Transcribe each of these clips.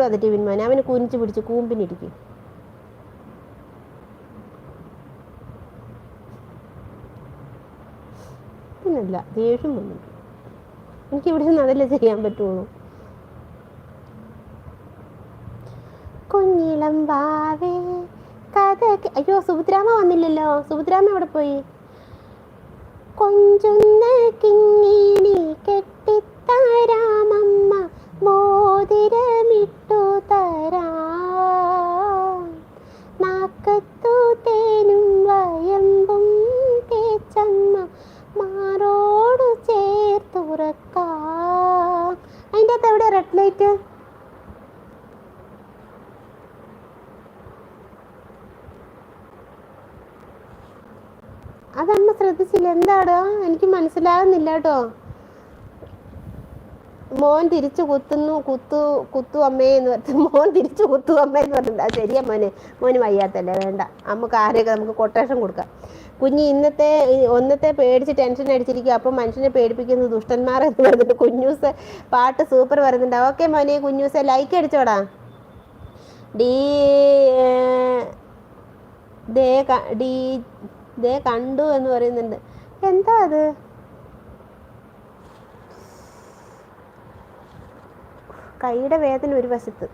എപ്പോഴും അത് ടിവിൻ മോനെ. അവന് കുനിച്ച് പിടിച്ച് കൂമ്പിനിരിക്കും പിന്നല്ല ദേഷ്യം വന്നിട്ട്. എനിക്ക് ഇവിടെ നിന്ന് അതല്ലേ ചെയ്യാൻ പറ്റുള്ളൂ. കുഞ്ഞിളം വാവേ കഥ അയ്യോ സുഭദ്രാമ വന്നില്ലല്ലോ. സുഭദ്രാമ എവിടെ പോയി? കൊഞ്ചുന്ന കിങ്ങിണി കെട്ടിത്തരാമമ്മ മോതിരമിട്ടു തരാം തേനും വയമ്പും തേച്ചമ്മ മാറോട് ചേർത്തുറക്കാം അതിന്റെ അകത്ത് എവിടെ റെഡ് ലൈറ്റ് അതമ്മ ശ്രദ്ധിച്ചില്ല. എന്താടോ എനിക്ക് മനസ്സിലാകുന്നില്ല കേട്ടോ. മോൻ തിരിച്ചു കുത്തുന്നു കുത്തു കുത്തു അമ്മേ എന്ന് പറഞ്ഞു മോൻ തിരിച്ചു കുത്തു അമ്മേ എന്ന് പറഞ്ഞിട്ടുണ്ട്. അത് ശരിയാ മോനെ. മോന് വയ്യാത്തല്ലേ? വേണ്ട. നമുക്ക് ആരെയൊക്കെ നമുക്ക് കൊട്ടേഷൻ കൊടുക്കാം. കുഞ്ഞ് ഇന്നത്തെ ഒന്നത്തെ പേടിച്ച് ടെൻഷൻ അടിച്ചിരിക്കുക അപ്പം മനുഷ്യനെ പേടിപ്പിക്കുന്നത് ദുഷ്ടന്മാർ എന്ന് പറഞ്ഞിട്ട് കുഞ്ഞൂസ് പാട്ട് സൂപ്പർ വരുന്നുണ്ട് ഓക്കെ മോനെ കുഞ്ഞൂസ് ലൈക്ക് അടിച്ചോടാ. ഡീ ദേ ഡീ ദേ കണ്ടു എന്ന് പറയുന്നുണ്ട്. എന്താ അത്? കൈയുടെ വേദന ഒരു വശത്ത്.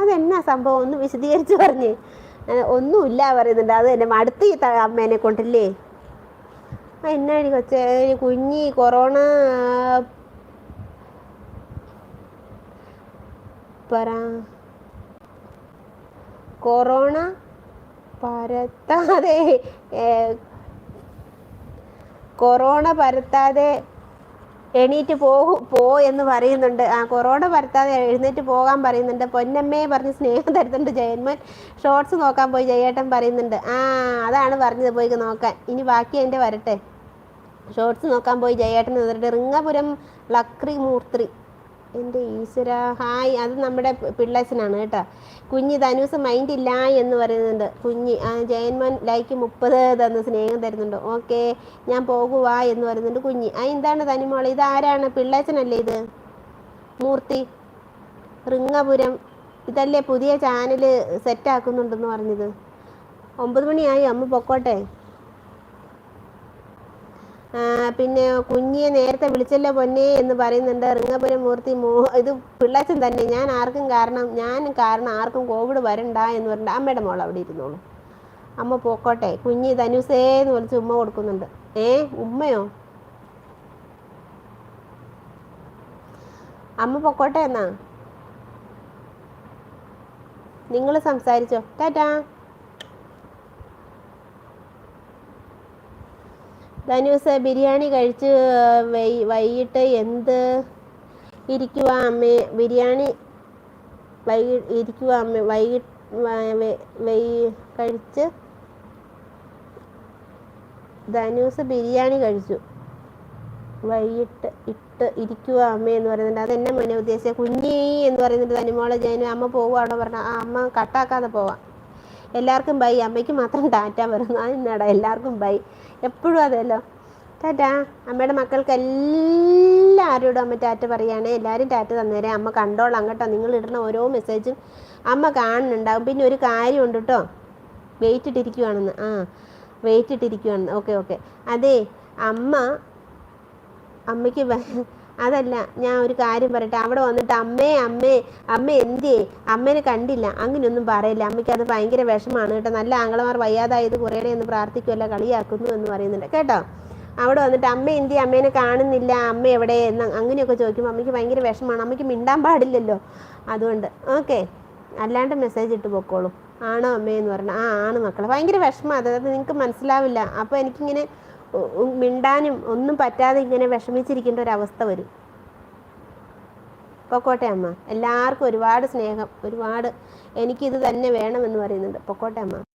അതെന്നാ സംഭവം? ഒന്ന് വിശദീകരിച്ച് പറഞ്ഞേ. ഒന്നുമില്ല പറയുന്നുണ്ട്. അത് എന്റെ മടുത്ത് ഈ അമ്മേനെ കൊണ്ടല്ലേ? എന്നാടി കൊച്ചേ? കുഞ്ഞി കൊറോണ പറ. കൊറോണ പരത്താതെ കൊറോണ പരത്താതെ എണീറ്റ് പോകും പോ എന്ന് പറയുന്നുണ്ട്. ആ കൊറോണ പരത്താതെ എഴുന്നേറ്റ് പോകാൻ പറയുന്നുണ്ട്. പൊന്നമ്മയെ പറഞ്ഞ് സ്നേഹം തരുന്നുണ്ട് ജയന്മൻ. ഷോർട്സ് നോക്കാൻ പോയി ജയേട്ടൻ പറയുന്നുണ്ട്. ആ അതാണ് പറഞ്ഞത് പോയി നോക്കാൻ. ഇനി ബാക്കി എന്റെ വരട്ടെ. ഷോർട്സ് നോക്കാൻ പോയി ജയേട്ടൻ എന്നിട്ട് റിങ്ങപുരം ലക്രി മൂർത്തി എന്റെ ഈശ്വര. ഹായ് അത് നമ്മുടെ പിള്ളേഴ്സിനാണ് കേട്ടോ. കുഞ്ഞ് ധനുസ് മൈൻഡ് ഇല്ല എന്ന് പറയുന്നുണ്ട്. കുഞ്ഞ് ജയന്മൻ ലൈക്ക് മുപ്പത് തന്ന് സ്നേഹം തരുന്നുണ്ട്. ഓക്കെ ഞാൻ പോകുവാ എന്ന് പറയുന്നുണ്ട് കുഞ്ഞ്. ആ എന്താണ് തനിമോൾ ഇത് ആരാണ്? പിള്ളേച്ചനല്ലേ ഇത്? മൂർത്തി റിങ്ങപുരം. ഇതല്ലേ പുതിയ ചാനൽ സെറ്റാക്കുന്നുണ്ടെന്ന് പറഞ്ഞത്. ഒമ്പത് മണിയായി അമ്മ പൊക്കോട്ടെ. പിന്നെ കുഞ്ഞിയെ നേരത്തെ വിളിച്ചല്ലോ പൊന്നെ എന്ന് പറയുന്നുണ്ട്. റിങ്ങപുരം മൂർത്തി മോ ഇത് പിള്ളച്ചൻ തന്നെ. ഞാൻ ആർക്കും കാരണം ഞാൻ കാരണം ആർക്കും കോവിഡ് വരണ്ട എന്ന് പറഞ്ഞിട്ട് അമ്മയുടെ മോൾ അവിടെ ഇരുന്നോളൂ. അമ്മ പോക്കോട്ടെ. കുഞ്ഞി ധനുസേ എന്ന് വിളിച്ച് ഉമ്മ കൊടുക്കുന്നുണ്ട്. ഏ ഉമ്മയോ? അമ്മ പൊക്കോട്ടെ എന്നാ? നിങ്ങൾ സംസാരിച്ചോ. ടാറ്റാ. ധനുസ് ബിരിയാണി കഴിച്ച് വൈകിട്ട് എന്ത് ഇരിക്കുക അമ്മേ? ബിരിയാണി വൈകി ഇരിക്കുക അമ്മേ വൈകിട്ട് കഴിച്ച് ധനുസ് ബിരിയാണി കഴിച്ചു. വൈകിട്ട് ഇട്ട് ഇരിക്കുക അമ്മ എന്ന് പറയുന്നുണ്ട്. അതെന്നെ മോനെ ഉദ്ദേശിച്ച. കുഞ്ഞി എന്ന് പറയുന്നുണ്ട് തനിമോളെ ജയനു അമ്മ പോവുകയാണോ പറഞ്ഞ ആ അമ്മ കട്ടാക്കാതെ പോവാം. എല്ലാവർക്കും ബൈ അമ്മയ്ക്ക് മാത്രം ടാറ്റ വരുന്നു അതെന്നാടാ എല്ലാവർക്കും ബൈ എപ്പോഴും അതല്ലോ. ടാറ്റാ അമ്മയുടെ മക്കൾക്ക് എല്ലാവരോടും അമ്മ ടാറ്റ പറയുകയാണെ എല്ലാവരും ടാറ്റ തന്നേരെ. അമ്മ കണ്ടോളാം കേട്ടോ. നിങ്ങൾ ഇടുന്ന ഓരോ മെസ്സേജും അമ്മ കാണുന്നുണ്ടാവും. പിന്നെ ഒരു കാര്യമുണ്ട് കേട്ടോ. വെയിറ്റ് ഇട്ടിരിക്കുവാണെന്ന്. ആ വെയിറ്റ് ഇട്ടിരിക്കുവാണെന്ന്. ഓക്കെ ഓക്കെ അതെ അമ്മ അമ്മയ്ക്ക് അതല്ല ഞാൻ ഒരു കാര്യം പറയട്ടെ. അവിടെ വന്നിട്ട് അമ്മേ അമ്മേ അമ്മ എന്തേ അമ്മേനെ കണ്ടില്ല. അങ്ങനെയൊന്നും പറയില്ല. അമ്മയ്ക്ക് അത് ഭയങ്കര വിഷമാണ് കേട്ടോ. നല്ല ആങ്ങളമാർ വയ്യാതായത് കുറേടെ എന്ന് പ്രാർത്ഥിക്കുമല്ല കളിയാക്കുന്നു എന്ന് പറയുന്നുണ്ട്. കേട്ടോ? അവിടെ വന്നിട്ട് അമ്മ എന്തി അമ്മേനെ കാണുന്നില്ല. അമ്മ എവിടെ? എന്ന് അങ്ങനെയൊക്കെ ചോദിക്കുമ്പോൾ അമ്മയ്ക്ക് ഭയങ്കര വിഷമാണ് അമ്മയ്ക്ക് മിണ്ടാൻ പാടില്ലല്ലോ. അതുകൊണ്ട് ഓക്കെ. അല്ലാണ്ട് മെസ്സേജ് ഇട്ട് പൊക്കോളൂ. ആണോ അമ്മയെന്ന് പറഞ്ഞു. ആ ആണ് മക്കളെ. ഭയങ്കര വിഷമം. അതായത് നിങ്ങൾക്ക് മനസ്സിലാവില്ല. അപ്പോൾ എനിക്കിങ്ങനെ മിണ്ടാനും ഒന്നും പറ്റാതെ ഇങ്ങനെ വിഷമിച്ചിരിക്കേണ്ട ഒരു അവസ്ഥ വരും. പൊക്കോട്ടെ അമ്മ. എല്ലാവർക്കും ഒരുപാട് സ്നേഹം ഒരുപാട് എനിക്കിത് തന്നെ വേണമെന്ന് പറയുന്നുണ്ട്. പൊക്കോട്ടെ അമ്മ.